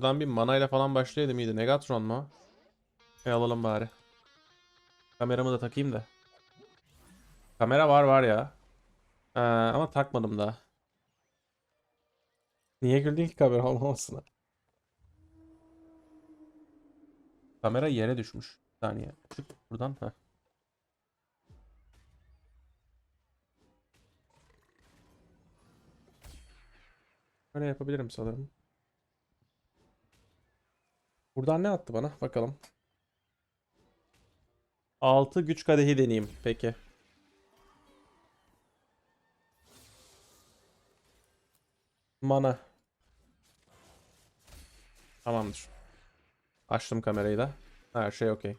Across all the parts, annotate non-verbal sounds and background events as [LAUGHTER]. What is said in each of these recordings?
Şuradan bir mana ile falan başlayalım iyiydi. Negatron mu? E alalım bari. Kameramı da takayım da. Kamera var var ya. Ee, ama takmadım daha. Niye güldün ki kamera olmamasına? Kamera yere düşmüş. Bir saniye. Çık buradan. Heh. Böyle yapabilirim sanırım. Buradan ne attı bana? Bakalım. 6 güç kadehi deneyeyim. Peki. Mana. Tamamdır. Açtım kamerayı da. Her şey okey.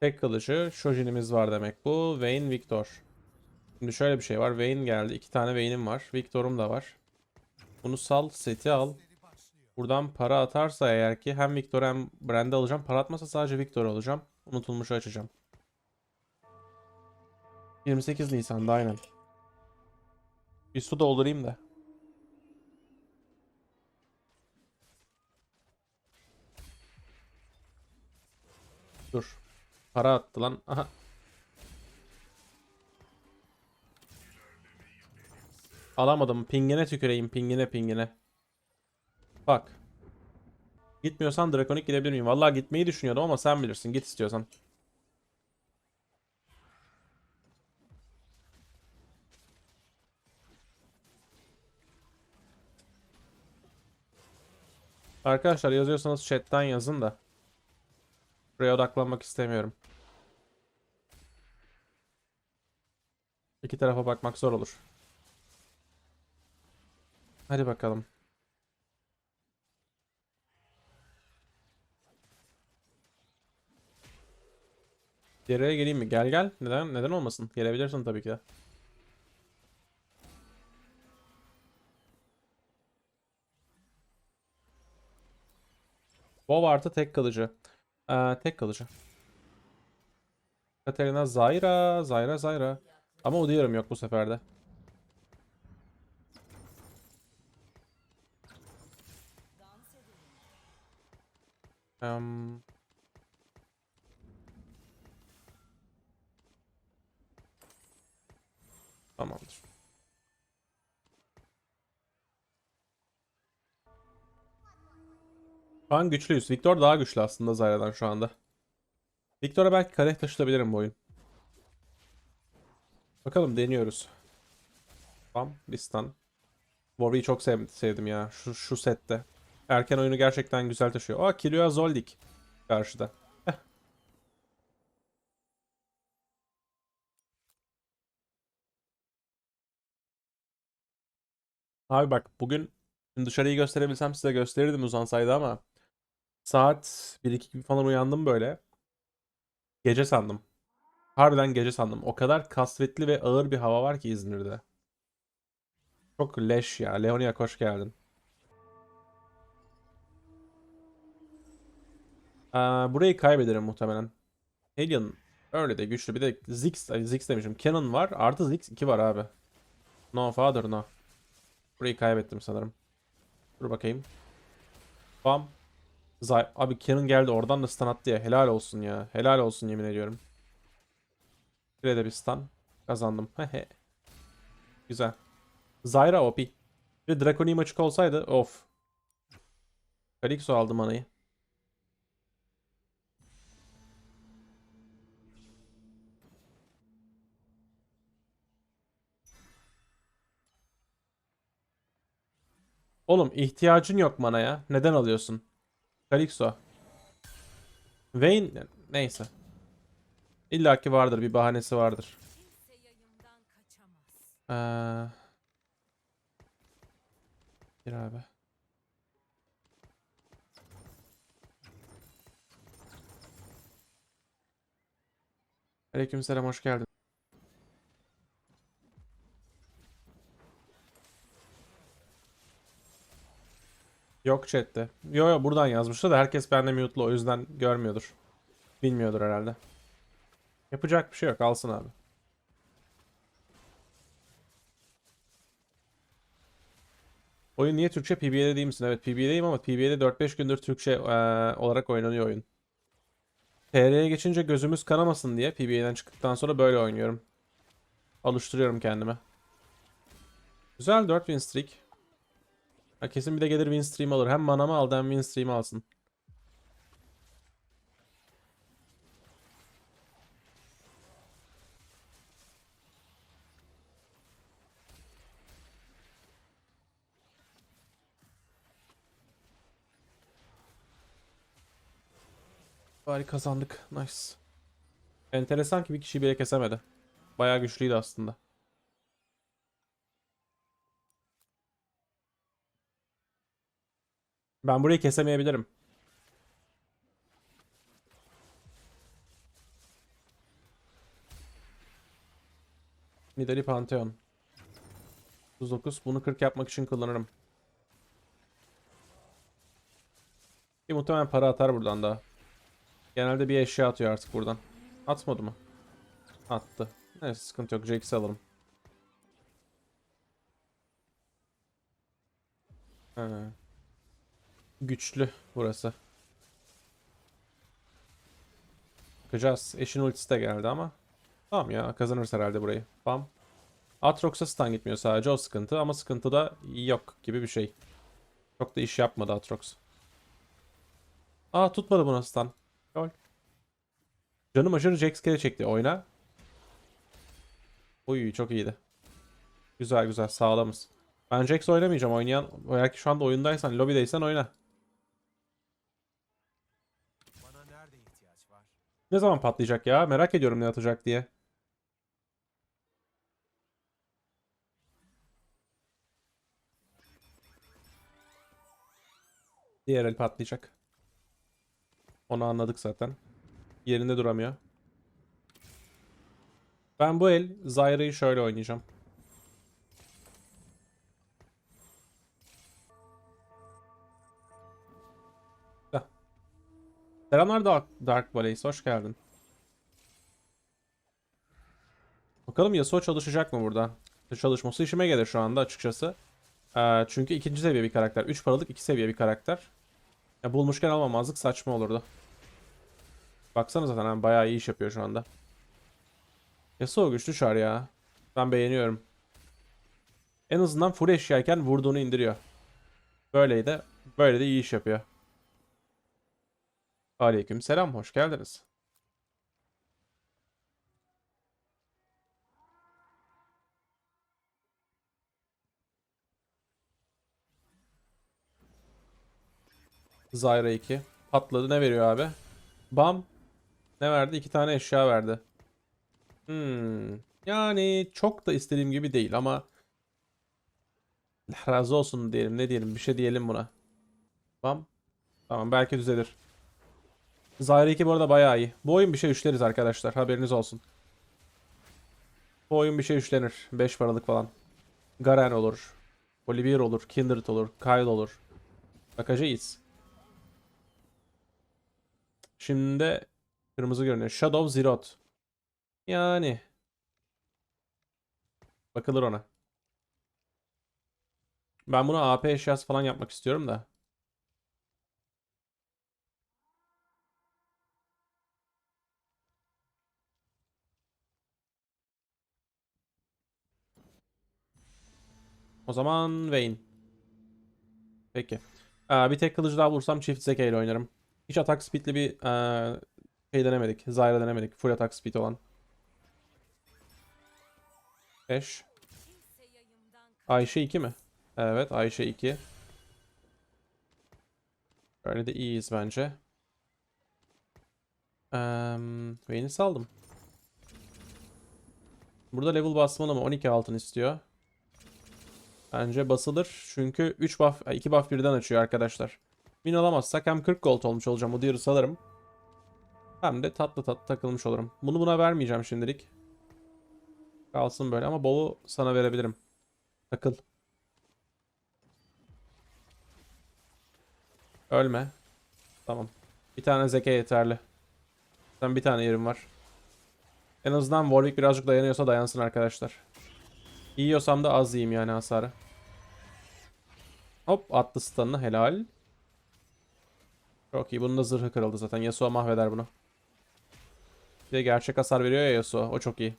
Tek kılıcı. Shojin'imiz var demek bu. Vayne Victor. Şimdi şöyle bir şey var. Vayne geldi. İki tane Vayne'im var. Victor'um da var. Bunu sal. Seti al. Buradan para atarsa eğer ki hem Victor hem Brand'i alacağım. Para atmasa sadece Victor alacağım. Unutulmuşu açacağım. 28 Nisan'da aynen. Bir su doldurayım da. Dur. Para attı lan. Aha. Alamadım. Pingine tüküreyim. Pingine pingine. Bak. Gitmiyorsan Drakonik gidebilir miyim? Vallahi gitmeyi düşünüyordum ama sen bilirsin. Git istiyorsan. Arkadaşlar yazıyorsanız chatten yazın da. Buraya odaklanmak istemiyorum. İki tarafa bakmak zor olur. Hadi bakalım. Geriye geleyim mi? Gel gel. Neden neden olmasın? Gelebilirsin tabii ki de. WoW artı tek kalıcı. Ee, tek kalıcı. Katarina Zyra, Zyra, Zyra. Ama o diyorum yok bu seferde. Em, Tamamdır. Şu an güçlüyüz. Victor daha güçlü aslında Zyra'dan şu anda. Victor'a belki kadeh taşıtabilirim bu oyun. Bakalım deniyoruz. Tamam bir stun. Warwick'i çok sev- sevdim ya şu, şu sette. Erken oyunu gerçekten güzel taşıyor. Aa Killua Zoldyck karşıda. Abi bak bugün şimdi dışarıyı gösterebilsem size gösterirdim uzansaydı ama saat 1-2 gibi falan uyandım böyle. Gece sandım. Harbiden gece sandım. O kadar kasvetli ve ağır bir hava var ki İzmir'de. Çok leş ya. Leonia hoş geldin. Aa, burayı kaybederim muhtemelen. Alien öyle de güçlü. Bir de Ziggs, Ziggs demişim. Canon var. Artı Ziggs 2 var abi. No father no. Burayı kaybettim sanırım. Dur bakayım. Bam. Zay abi Canon geldi oradan da stun attı ya. Helal olsun ya. Helal olsun yemin ediyorum. Bir de bir stun. Kazandım. [LAUGHS] Güzel. Zyra OP. Bir Draconium açık olsaydı of. Kalixo aldı manayı. Oğlum ihtiyacın yok manaya. Neden alıyorsun? Kalixo. Vayne neyse. İlla ki vardır bir bahanesi vardır. Ee, bir abi. Aleykümselam hoş geldin. Yok chatte. Yo yo buradan yazmıştı da herkes bende mute'lu o yüzden görmüyordur. Bilmiyordur herhalde. Yapacak bir şey yok alsın abi. Oyun niye Türkçe? PBA'de değil misin? Evet PBA'deyim ama PBA'de 4-5 gündür Türkçe eee, olarak oynanıyor oyun. TR'ye geçince gözümüz kanamasın diye PBA'den çıktıktan sonra böyle oynuyorum. Alıştırıyorum kendime. Güzel 4 win streak. Ha, kesin bir de gelir win stream alır. Hem manamı aldı hem win stream alsın. Bari kazandık. Nice. Enteresan ki bir kişi bile kesemedi. Bayağı güçlüydü aslında. Ben burayı kesemeyebilirim. Nidali Pantheon. 39. Bunu 40 yapmak için kullanırım. Bir muhtemelen para atar buradan daha. Genelde bir eşya atıyor artık buradan. Atmadı mı? Attı. Neyse sıkıntı yok. Jax'i alırım. Ha. Güçlü burası. Bakacağız. Eşin ultisi de geldi ama. Tamam ya kazanırız herhalde burayı. Bam. Atrox'a stun gitmiyor sadece o sıkıntı ama sıkıntı da yok gibi bir şey. Çok da iş yapmadı Atrox. Aa tutmadı buna stun. Lol. Canım aşırı Jax kere çekti. Oyna. Uy çok iyiydi. Güzel güzel sağlamız. Ben Jax oynamayacağım. Oynayan eğer ki şu anda oyundaysan, lobideysen oyna. Bana nerede ihtiyaç var? Ne zaman patlayacak ya? Merak ediyorum ne atacak diye. Diğer el patlayacak. Onu anladık zaten. Yerinde duramıyor. Ben bu el Zyra'yı şöyle oynayacağım. Selamlar Dark, Dark Blaze, hoş geldin. Bakalım Yasuo çalışacak mı burada? Çalışması işime gelir şu anda açıkçası. Ee, çünkü ikinci seviye bir karakter. 3 paralık 2 seviye bir karakter. Ya bulmuşken almamazlık saçma olurdu. Baksana zaten hani bayağı iyi iş yapıyor şu anda. Yasuo güçlü çar ya. Ben beğeniyorum. En azından full eşyayken vurduğunu indiriyor. Böyle de böyle de iyi iş yapıyor. Aleyküm selam, hoş geldiniz. Zyra 2. Patladı ne veriyor abi? Bam. Ne verdi? İki tane eşya verdi. Hmm. Yani çok da istediğim gibi değil ama razı olsun diyelim. Ne diyelim? Bir şey diyelim buna. Bam. Tamam belki düzelir. Zyra 2 bu arada bayağı iyi. Bu oyun bir şey üçleriz arkadaşlar. Haberiniz olsun. Bu oyun bir şey üçlenir. 5 paralık falan. Garen olur. Olivier olur. Kindred olur. Kyle olur. Bakacağız. Şimdi de kırmızı görünüyor. Shadow Zeroth. Yani. Bakılır ona. Ben bunu AP eşyası falan yapmak istiyorum da. O zaman Vayne. Peki. Aa, bir tek kılıcı daha bulursam çift zeka ile oynarım. Hiç atak speed'li bir eee, şey denemedik. Zyra denemedik. Full atak speed olan. 5. Ayşe 2 mi? Evet Ayşe 2. Böyle de iyiyiz bence. Eee Vayne'i saldım. Burada level basmalı mı? 12 altın istiyor. Bence basılır. Çünkü 3 buff, 2 buff birden açıyor arkadaşlar. Win alamazsak hem 40 gold olmuş olacağım. Udyar'ı salarım. Hem de tatlı tatlı takılmış olurum. Bunu buna vermeyeceğim şimdilik. Kalsın böyle ama bolu sana verebilirim. Takıl. Ölme. Tamam. Bir tane zeka yeterli. Sen bir tane yerim var. En azından Warwick birazcık dayanıyorsa dayansın arkadaşlar. Yiyorsam da az yiyeyim yani hasarı. Hop attı stun'ını helal. Çok iyi. Bunun da zırhı kırıldı zaten. Yasuo mahveder bunu. Bir de gerçek hasar veriyor ya Yasuo. O çok iyi.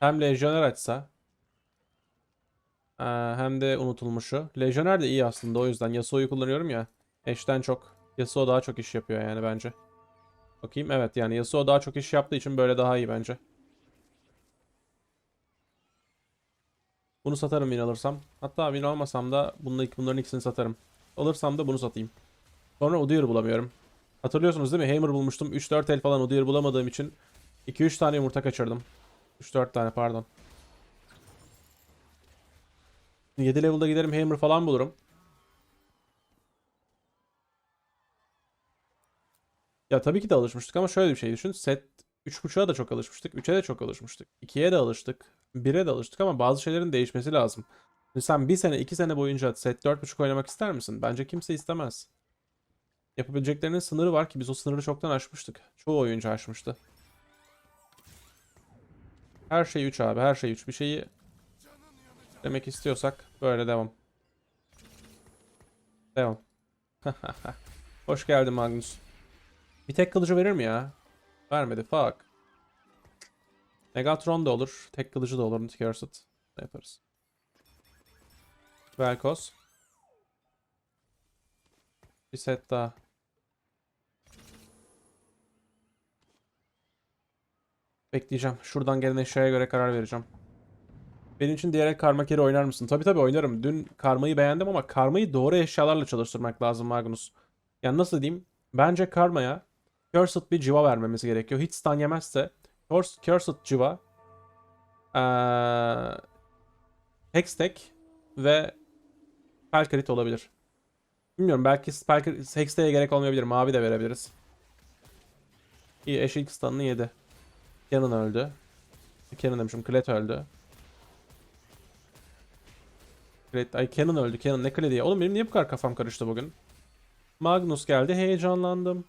Hem lejyoner açsa. hem de unutulmuşu. Lejyoner de iyi aslında o yüzden. Yasuo'yu kullanıyorum ya. Eşten çok. Yasuo daha çok iş yapıyor yani bence. Bakayım evet yani Yasuo daha çok iş yaptığı için böyle daha iyi bence. Bunu satarım win alırsam. Hatta win almasam da bunların ikisini satarım. Alırsam da bunu satayım. Sonra Udyr bulamıyorum. Hatırlıyorsunuz değil mi? Hammer bulmuştum. 3-4 el falan Udyr bulamadığım için 2-3 tane yumurta kaçırdım. 3-4 tane pardon. 7 level'da giderim Hammer falan bulurum. Ya tabii ki de alışmıştık ama şöyle bir şey düşün. Set 3.5'a da çok alışmıştık. 3'e de çok alışmıştık. 2'ye de alıştık. 1'e de alıştık ama bazı şeylerin değişmesi lazım. Şimdi sen bir sene, iki sene boyunca set 4.5 oynamak ister misin? Bence kimse istemez. Yapabileceklerinin sınırı var ki biz o sınırı çoktan aşmıştık. Çoğu oyuncu aşmıştı. Her şey 3 abi, her şey 3. Bir şeyi demek istiyorsak böyle devam. Devam. [LAUGHS] Hoş geldin Magnus. Bir tek kılıcı verir mi ya? Vermedi. Fuck. Megatron da olur. Tek kılıcı da olur. Cursed. Ne yaparız? Velkos. Bir set daha. Bekleyeceğim. Şuradan gelen eşyaya göre karar vereceğim. Benim için diğer karma keri oynar mısın? Tabii tabii oynarım. Dün karmayı beğendim ama karmayı doğru eşyalarla çalıştırmak lazım Magnus. Yani nasıl diyeyim? Bence karmaya Cursed bir civa vermemiz gerekiyor. Hiç stun yemezse Cursed civa ee, Hextech ve Pelkarit olabilir. Bilmiyorum belki Hextech'e gerek olmayabilir. Mavi de verebiliriz. İyi eşik stun'ını yedi. Canon öldü. Canon demişim. Klet öldü. Klet, ay Canon öldü. Canon ne Klet'i ya? Oğlum benim niye bu kadar kafam karıştı bugün? Magnus geldi. Heyecanlandım.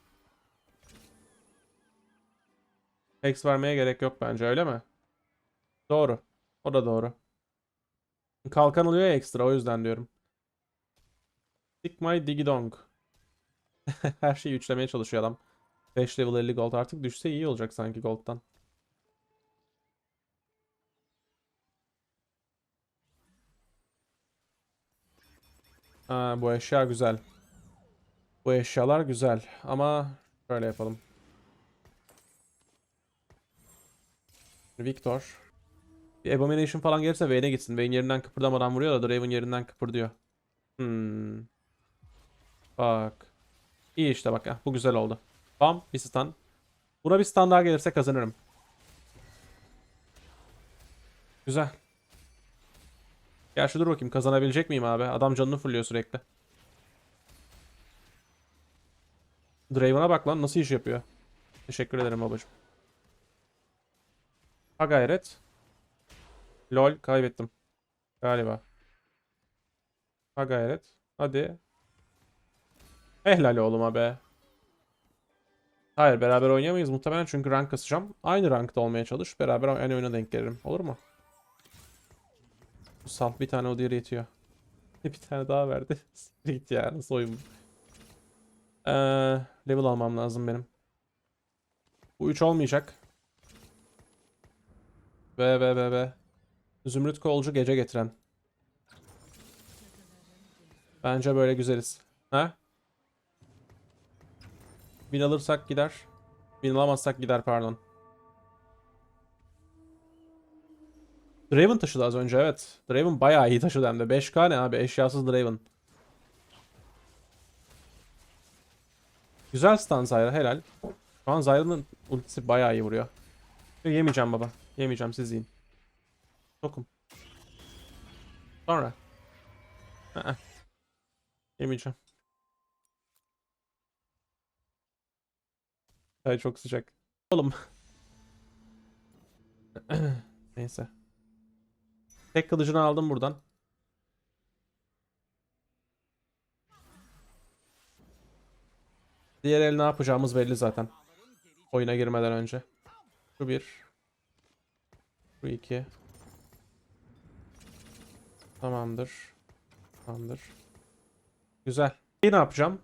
Hex vermeye gerek yok bence öyle mi? Doğru. O da doğru. Kalkan oluyor ya ekstra o yüzden diyorum. Stick my diggy dong. [LAUGHS] Her şeyi üçlemeye çalışıyor adam. 5 level 50 gold artık düşse iyi olacak sanki gold'dan. Ha, bu eşya güzel. Bu eşyalar güzel ama şöyle yapalım. Victor. Bir Abomination falan gelirse Vayne'e gitsin. Vayne yerinden kıpırdamadan vuruyor da Draven yerinden kıpırdıyor. Hmm. Bak. İyi işte bak. heh, Bu güzel oldu. Bam. Bir stun. Buna bir stun daha gelirse kazanırım. Güzel. Gerçi dur bakayım kazanabilecek miyim abi? Adam canını fulluyor sürekli. Draven'a bak lan nasıl iş yapıyor. Teşekkür ederim babacım. Ha gayret. Lol kaybettim. Galiba. Ha gayret. Hadi. Helal oğluma be. Hayır beraber oynayamayız muhtemelen çünkü rank kasacağım. Aynı rankta olmaya çalış. Beraber aynı oyuna denk gelirim. Olur mu? Sal bir tane o diğeri yetiyor. [LAUGHS] Bir tane daha verdi. [LAUGHS] Git ya nasıl oyun? Ee, level almam lazım benim. Bu 3 olmayacak. Be be be be. Zümrüt kolcu gece getiren. Bence böyle güzeliz. Ha? Bin alırsak gider. Bin alamazsak gider pardon. Draven taşıdı az önce evet. Draven bayağı iyi taşıdı hem de. 5k ne abi eşyasız Draven. Güzel stun Zyra helal. Şu an Zyra'nın ultisi bayağı iyi vuruyor. Yemeyeceğim baba. Yemeyeceğim siz yiyin. Tokum. Sonra. Aa. Yemeyeceğim. Ay çok sıcak. Oğlum. [CLEARS THROAT] Neyse. Tek kılıcını aldım buradan. Diğer el ne yapacağımız belli zaten. Oyuna girmeden önce. Şu bir. Şu iki. Tamamdır. Tamamdır. Güzel. Ne yapacağım?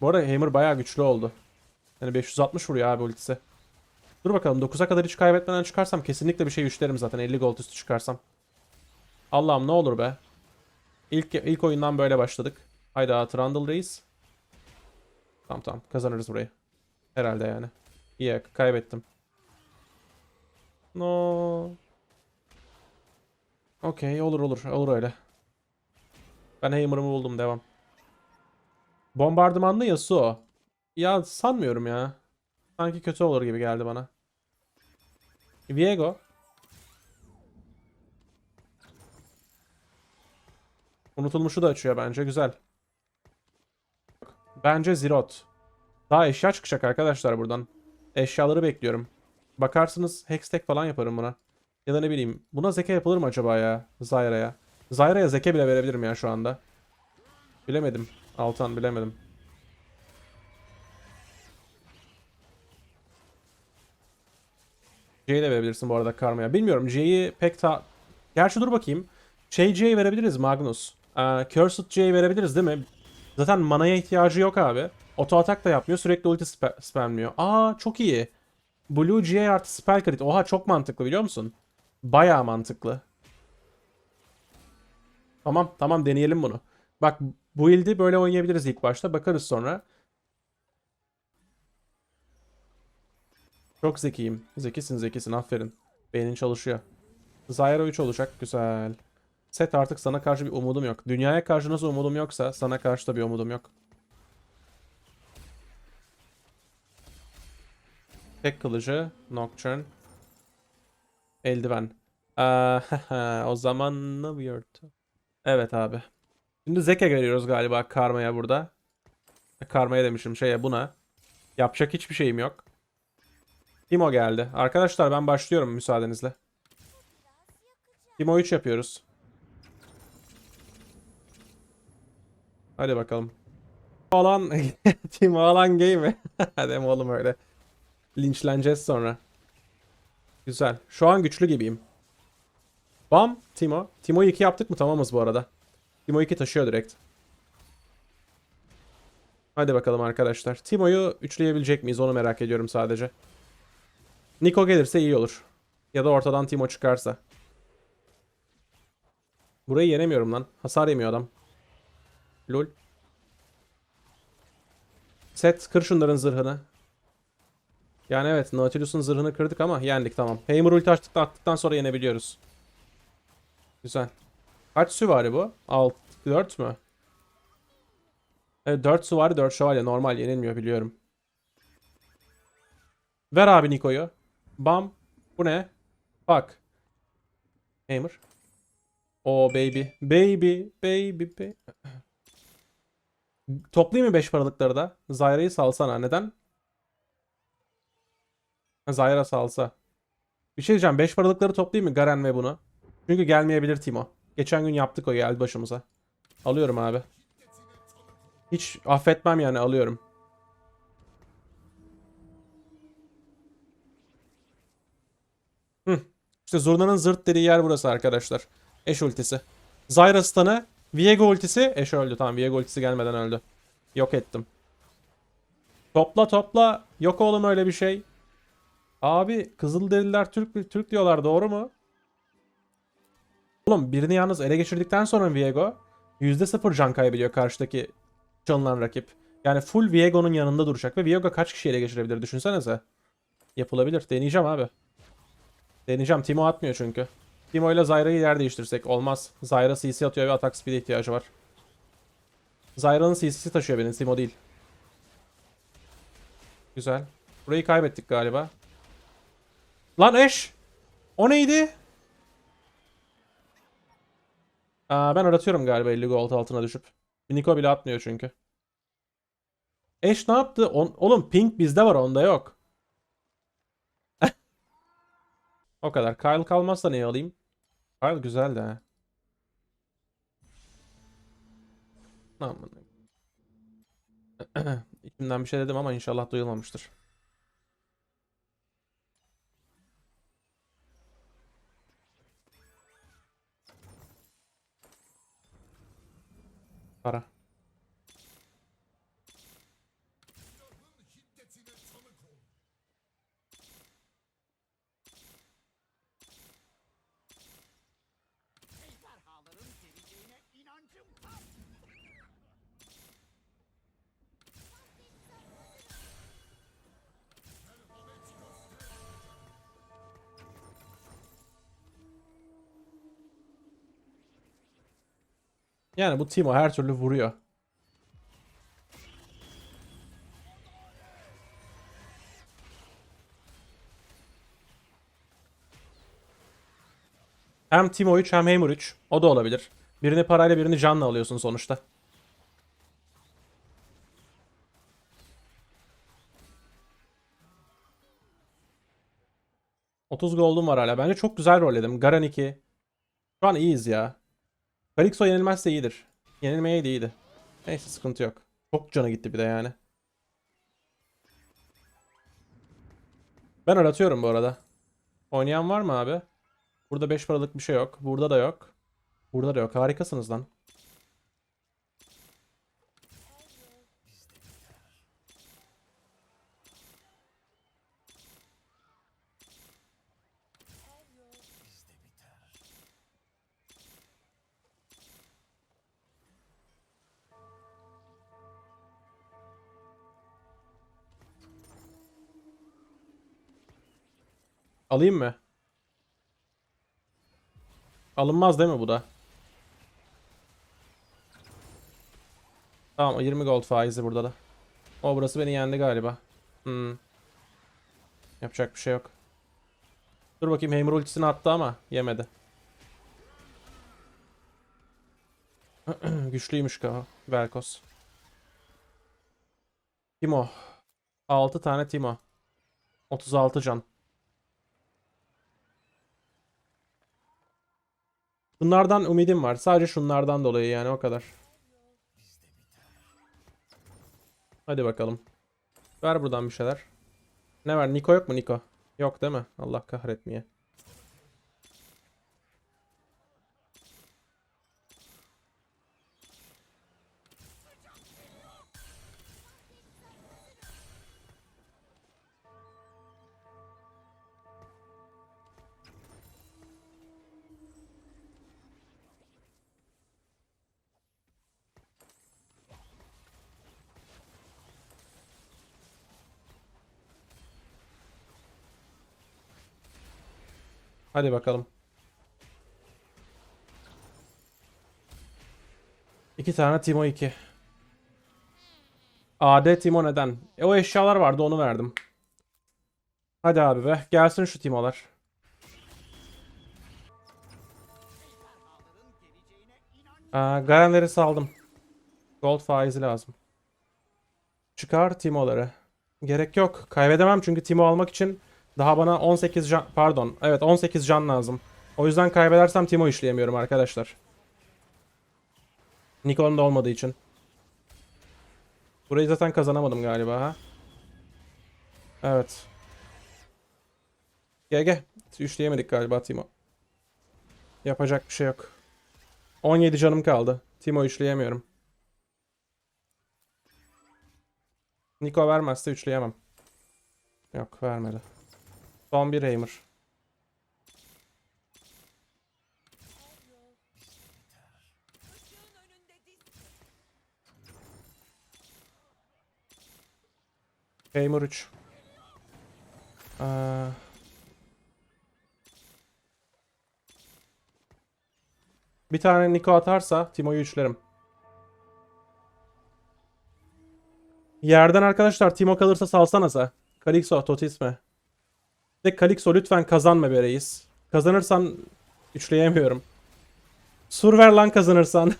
Bu arada Hammer bayağı güçlü oldu. Yani 560 vuruyor abi ultisi. Dur bakalım 9'a kadar hiç kaybetmeden çıkarsam kesinlikle bir şey üçlerim zaten 50 gold üstü çıkarsam. Allah'ım ne olur be. İlk, ilk oyundan böyle başladık. Hayda Trundle Reis. Tamam tamam kazanırız burayı. Herhalde yani. İyi kaybettim. No. Okey olur olur olur öyle. Ben Hammer'ımı buldum devam. Bombardımanlı Yasuo. Ya sanmıyorum ya. Sanki kötü olur gibi geldi bana. Viego. Unutulmuşu da açıyor bence. Güzel. Bence Zirot. Daha eşya çıkacak arkadaşlar buradan. Eşyaları bekliyorum. Bakarsınız Hextech falan yaparım buna. Ya da ne bileyim. Buna zeke yapılır mı acaba ya? Zyra'ya. Zyra'ya zeke bile verebilirim ya şu anda. Bilemedim. Altan bilemedim. J'yi de verebilirsin bu arada Karma'ya. Bilmiyorum J'yi pek ta... Gerçi dur bakayım. Şey J'yi verebiliriz Magnus. Ee, Cursed J'yi verebiliriz değil mi? Zaten manaya ihtiyacı yok abi. Auto atak da yapmıyor. Sürekli ulti spa- spamlıyor. Aa çok iyi. Blue G artı spell crit. Oha çok mantıklı biliyor musun? Bayağı mantıklı. Tamam tamam deneyelim bunu. Bak bu build'i böyle oynayabiliriz ilk başta. Bakarız sonra. Çok zekiyim. Zekisin zekisin aferin. Beynin çalışıyor. Zyra 3 olacak. Güzel. Set artık sana karşı bir umudum yok. Dünyaya karşı nasıl umudum yoksa sana karşı da bir umudum yok. Tek kılıcı. Nocturne. Eldiven. Aa, [LAUGHS] o zaman ne weird. Evet abi. Şimdi Zeke görüyoruz galiba Karma'ya burada. Karma'ya demişim şeye buna. Yapacak hiçbir şeyim yok. Timo geldi. Arkadaşlar ben başlıyorum müsaadenizle. Timo 3 yapıyoruz. Hadi bakalım. Alan [LAUGHS] Timo alan mi? [LAUGHS] Hadi oğlum öyle. Linçleneceğiz sonra. Güzel. Şu an güçlü gibiyim. Bam Timo. Timo 2 yaptık mı tamamız bu arada. Timo 2 taşıyor direkt. Hadi bakalım arkadaşlar. Timo'yu üçleyebilecek miyiz onu merak ediyorum sadece. Niko gelirse iyi olur. Ya da ortadan Timo çıkarsa. Burayı yenemiyorum lan. Hasar yemiyor adam. Lol. Set kır şunların zırhını. Yani evet Nautilus'un zırhını kırdık ama yendik tamam. Hammer ulti açtıktan, attıktan sonra yenebiliyoruz. Güzel. Kaç süvari bu? 6, 4 mü? Evet 4 süvari 4 şövalye normal yenilmiyor biliyorum. Ver abi Niko'yu. Bam. Bu ne? Bak. Hammer. O baby. Baby. Baby. baby. Toplayayım mı 5 paralıkları da? Zyra'yı salsana. Neden? Ha, Zyra salsa. Bir şey diyeceğim. 5 paralıkları toplayayım mı Garen ve bunu? Çünkü gelmeyebilir Timo. Geçen gün yaptık o geldi başımıza. Alıyorum abi. Hiç affetmem yani alıyorum. Hı. İşte Zurna'nın zırt dediği yer burası arkadaşlar. Eş ultisi. Zyra stun'ı. Viego ultisi. Eş öldü tamam. Viego ultisi gelmeden öldü. Yok ettim. Topla topla. Yok oğlum öyle bir şey. Abi Kızılderililer Türk Türk diyorlar doğru mu? Oğlum birini yalnız ele geçirdikten sonra Viego %0 can kaybediyor karşıdaki çalınan rakip. Yani full Viego'nun yanında duracak ve Viego kaç kişi ele geçirebilir düşünsenize. Yapılabilir. Deneyeceğim abi. Deneyeceğim. Timo atmıyor çünkü. Timo ile Zyra'yı yer değiştirsek olmaz. Zyra CC atıyor ve atak speed'e ihtiyacı var. Zyra'nın CC'si taşıyor benim. Timo değil. Güzel. Burayı kaybettik galiba. Lan Ash! O neydi? Aa, ben aratıyorum galiba 50 gold altına düşüp. Niko bile atmıyor çünkü. Ash ne yaptı? On, oğlum pink bizde var onda yok. [LAUGHS] o kadar. Kyle kalmazsa neyi alayım? Harbi güzel de. Aman. [CLEARS THROAT] İçimden bir şey dedim ama inşallah duyulmamıştır. Para. Yani bu Timo her türlü vuruyor. Hem Timo 3 hem Hammer 3. O da olabilir. Birini parayla birini canla alıyorsun sonuçta. ...30 gold'um var hala. Bence çok güzel rolledim. Garan 2. Şu an iyiyiz ya. Kalixo yenilmezse iyidir. Yenilmeye de iyiydi. Neyse sıkıntı yok. Çok canı gitti bir de yani. Ben aratıyorum bu arada. Oynayan var mı abi? Burada 5 paralık bir şey yok. Burada da yok. Burada da yok. Harikasınız lan. Alayım mı? Alınmaz değil mi bu da? Tamam 20 gold faizi burada da. O burası beni yendi galiba. Hmm. Yapacak bir şey yok. Dur bakayım Hammer ultisini attı ama yemedi. [CLEARS THROAT] Güçlüymüş ka Velkos. Timo. 6 tane Timo. 36 can. Bunlardan ümidim var. Sadece şunlardan dolayı yani o kadar. Hadi bakalım. Ver buradan bir şeyler. Ne var? Niko yok mu Niko? Yok değil mi? Allah kahretmeye. Hadi bakalım. İki tane Timo 2. AD Timo neden? E o eşyalar vardı onu verdim. Hadi abi be. Gelsin şu Timo'lar. Aa, Garenleri saldım. Gold faizi lazım. Çıkar Timo'ları. Gerek yok. Kaybedemem çünkü Timo almak için daha bana 18 can... Pardon. Evet 18 can lazım. O yüzden kaybedersem Timo işleyemiyorum arkadaşlar. Nikon'un da olmadığı için. Burayı zaten kazanamadım galiba ha. Evet. GG. Üçleyemedik galiba Timo. Yapacak bir şey yok. 17 canım kaldı. Timo üçleyemiyorum. Niko vermezse üçleyemem. Yok vermedi. Son bir Hammer. Hammer 3. Aa, bir tane Niko atarsa Timo'yu üçlerim. Yerden arkadaşlar Timo kalırsa salsanasa. Kalixo, Totisme. De Kalixo lütfen kazanma be reis. Kazanırsan üçleyemiyorum. Sur ver lan kazanırsan.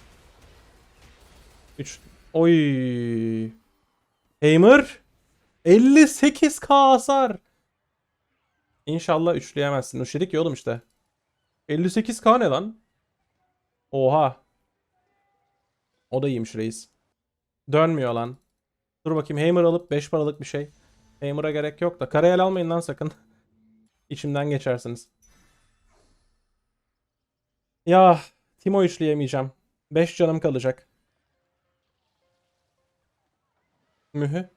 3. Oy. Hammer. 58k hasar. İnşallah üçleyemezsin. Üçledik ya oğlum işte. 58k ne lan? Oha. O da iyiymiş reis. Dönmüyor lan. Dur bakayım Hammer alıp 5 paralık bir şey. Hammer'a gerek yok da. Karayel almayın lan sakın. İçimden geçersiniz. Ya Timo üçleyemeyeceğim. 5 canım kalacak. Mühü.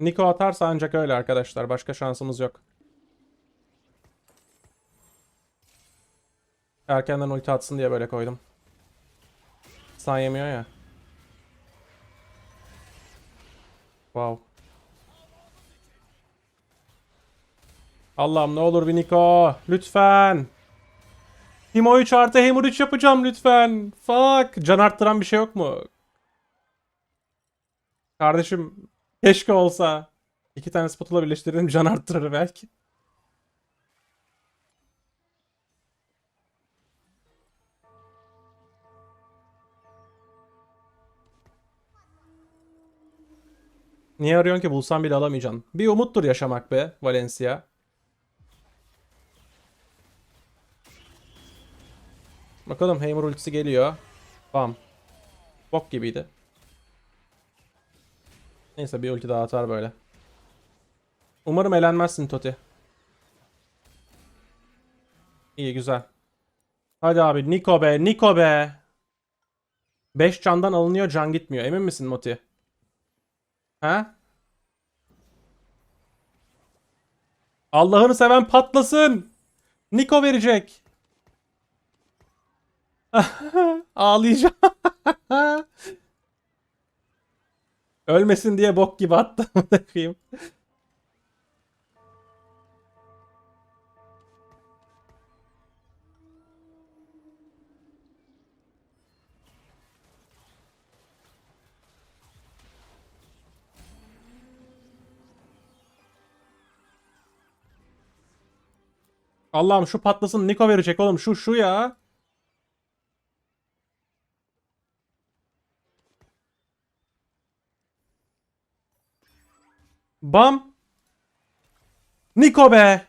Niko atarsa ancak öyle arkadaşlar. Başka şansımız yok. Erkenden ulti atsın diye böyle koydum. San yemiyor ya. Wow. Allah'ım ne olur bir Niko. Lütfen. Timo 3 artı Hammer 3 yapacağım lütfen. Fuck. Can arttıran bir şey yok mu? Kardeşim keşke olsa. İki tane spatula birleştirelim can arttırır belki. Niye arıyorsun ki bulsan bile alamayacaksın. Bir umuttur yaşamak be Valencia. Bakalım Hammer ultisi geliyor. Bam. Bok gibiydi. Neyse bir ulti daha atar böyle. Umarım elenmezsin Toti. İyi güzel. Hadi abi Niko be Niko be. 5 candan alınıyor can gitmiyor. Emin misin Moti? Ha? Allah'ını seven patlasın. Niko verecek. [LAUGHS] Ağlayacağım. [LAUGHS] Ölmesin diye bok gibi attım. [LAUGHS] Allah'ım şu patlasın Niko verecek oğlum şu şu ya. Bam. Niko be.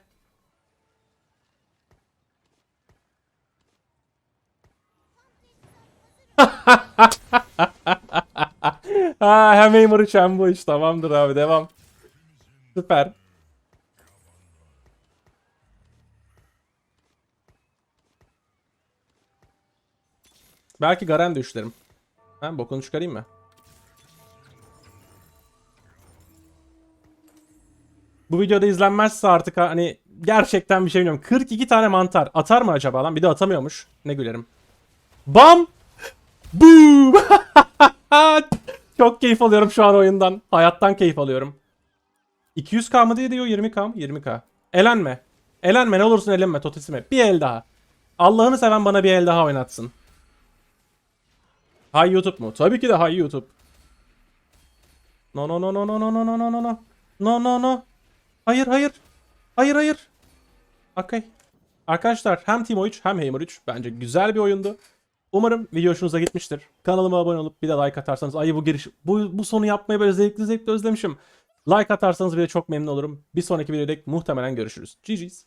[LAUGHS] ha, hem Hammer 3 hem bu iş. Tamamdır abi devam. Süper. Belki Garen de üçlerim. Ha, bokunu çıkarayım mı? Bu videoda izlenmezse artık hani gerçekten bir şey bilmiyorum. 42 tane mantar. Atar mı acaba lan? Bir de atamıyormuş. Ne gülerim. Bam! Boom! [LAUGHS] Çok keyif alıyorum şu an oyundan. Hayattan keyif alıyorum. 200k mı diye diyor 20k mı? 20k. Elenme. Elenme ne olursun elenme Totisime. Bir el daha. Allah'ını seven bana bir el daha oynatsın. Hay YouTube mu? Tabii ki de hay YouTube. No no no no no no no no no no no. No no no. Hayır hayır. Hayır hayır. Okay. Arkadaşlar hem Timo 3 hem Hammer 3 bence güzel bir oyundu. Umarım video hoşunuza gitmiştir. Kanalıma abone olup bir de like atarsanız ayı bu giriş bu, bu sonu yapmayı böyle zevkli zevkli özlemişim. Like atarsanız bir de çok memnun olurum. Bir sonraki videoda muhtemelen görüşürüz. GG's.